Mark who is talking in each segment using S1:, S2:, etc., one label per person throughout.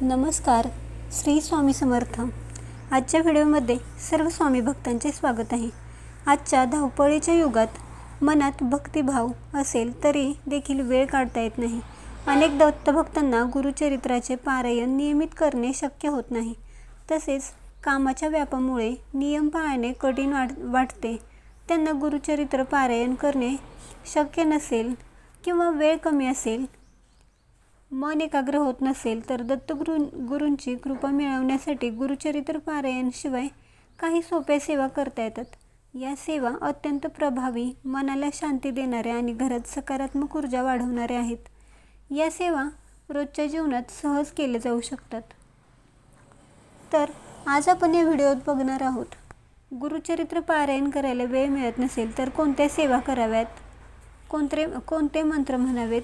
S1: नमस्कार श्री स्वामी समर्थ. आजच्या व्हिडिओमध्ये सर्व स्वामी भक्तांचे स्वागत आहे. आजच्या धावपळीच्या युगात मनात भक्तिभाव असेल तरी देखील वेळ काढता येत नाही. अनेक दत्तभक्तांना गुरुचरित्राचे पारायण नियमित करणे शक्य होत नाही. तसेच कामाच्या व्यापामुळे नियम पाळणे कठीण वाट वाटते. त्यांना गुरुचरित्र पारायण करणे शक्य नसेल किंवा वेळ कमी असेल मन एकाग्र होत नसेल तर दत्तगुरू गुरूंची कृपा मिळवण्यासाठी गुरुचरित्र पारायणशिवाय काही सोप्या सेवा करता येतात. या सेवा अत्यंत प्रभावी मनाला शांती देणाऱ्या आणि घरात सकारात्मक ऊर्जा वाढवणाऱ्या आहेत. या सेवा रोजच्या जीवनात सहज केल्या जाऊ शकतात. तर आज आपण या व्हिडिओत बघणार आहोत गुरुचरित्र पारायण करायला वेळ मिळत नसेल तर कोणत्या सेवा कराव्यात? कोणते कोणते मंत्र म्हणावेत?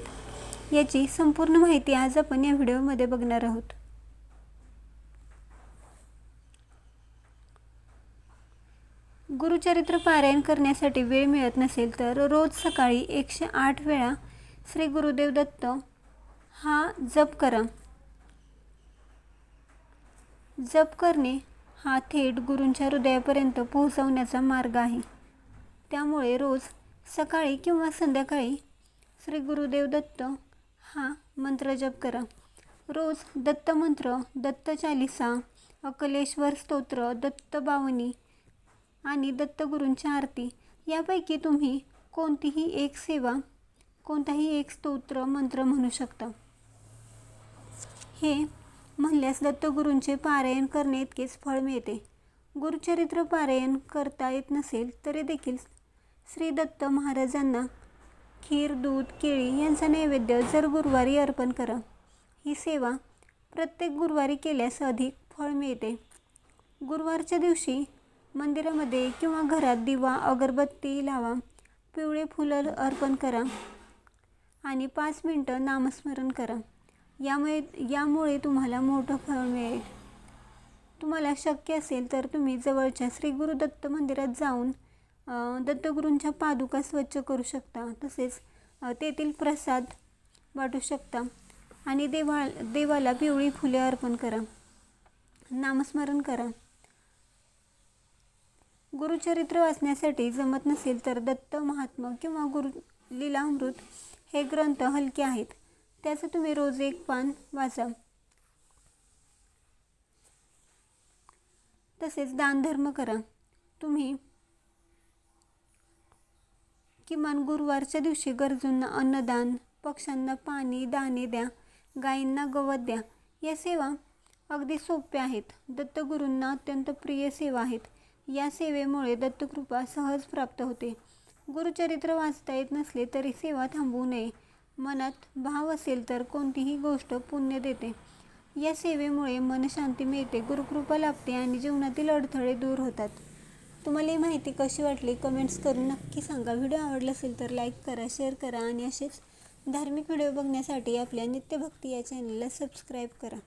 S1: याची संपूर्ण माहिती आज आपण या व्हिडिओमध्ये बघणार आहोत. गुरुचरित्र पारायण करण्यासाठी वेळ मिळत नसेल तर रोज सकाळी एकशे आठ वेळा श्री गुरुदेव दत्त हा जप करा. जप करणे हा थेट गुरूंच्या हृदयापर्यंत पोहोचवण्याचा मार्ग आहे. त्यामुळे रोज सकाळी किंवा संध्याकाळी श्री गुरुदेव दत्त हा मंत्र जप करा. रोज दत्त मंत्र दत्त चालिसा अकलेश्वर स्तोत्र दत्त बावनी आणि दत्तगुरूंची आरती. यापैकी तुम्ही कोणतीही एक सेवा कोणताही एक स्तोत्र मंत्र म्हणू शकता. हे म्हणल्यास दत्तगुरूंचे पारायण करणे इतकेच फळ मिळते. गुरुचरित्र पारायण करता येत नसेल तरी देखील श्री दत्त महाराजांना खीर दूध केळी यांचा नैवेद्य जर गुरुवारी अर्पण करा. ही सेवा प्रत्येक गुरुवारी केल्यास अधिक फळ मिळते. गुरुवारच्या दिवशी मंदिरामध्ये किंवा घरात दिवा अगरबत्ती लावा पिवळे फुलं अर्पण करा आणि पाच मिनटं नामस्मरण करा. यामुळे यामुळे तुम्हाला मोठं फळ मिळेल. तुम्हाला शक्य असेल तर तुम्ही जवळच्या श्री गुरुदत्त मंदिरात जाऊन दत्तगुरूंच्या पादुका स्वच्छ करू शकता. तसेच तेथील प्रसाद वाटू शकता. आणि देवा देवाला पिवळी फुले अर्पण करा. नामस्मरण करा. गुरुचरित्र वाचण्यासाठी जमत नसेल तर दत्त महात्मा किंवा गुरु लीलामृत हे ग्रंथ हलके आहेत. त्याचं तुम्ही रोज एक पान वाचा. तसेच दानधर्म करा. तुम्ही किमान गुरुवारच्या दिवशी गरजूंना अन्नदान पक्ष्यांना पाणी दाणे द्या गायींना गवत द्या या सेवा अगदी सोप्या आहेत. दत्तगुरूंना अत्यंत प्रिय सेवा आहेत. या सेवेमुळे दत्तकृपा सहज प्राप्त होते. गुरुचरित्र वाचता येत नसले तरी सेवा थांबवू नये. मनात भाव असेल तर कोणतीही गोष्ट पुण्य देते. या सेवेमुळे मनशांती मिळते गुरुकृपा लाभते आणि जीवनातील अडथळे दूर होतात. तुम्हाला ही माहिती कशी वाटली कमेंट्स करून नक्की सांगा. व्हिडिओ आवडला असेल तर लाईक करा शेअर करा आणि असेच धार्मिक व्हिडिओ बघण्यासाठी आपल्या नित्यभक्ती या चॅनलला सबस्क्राईब करा.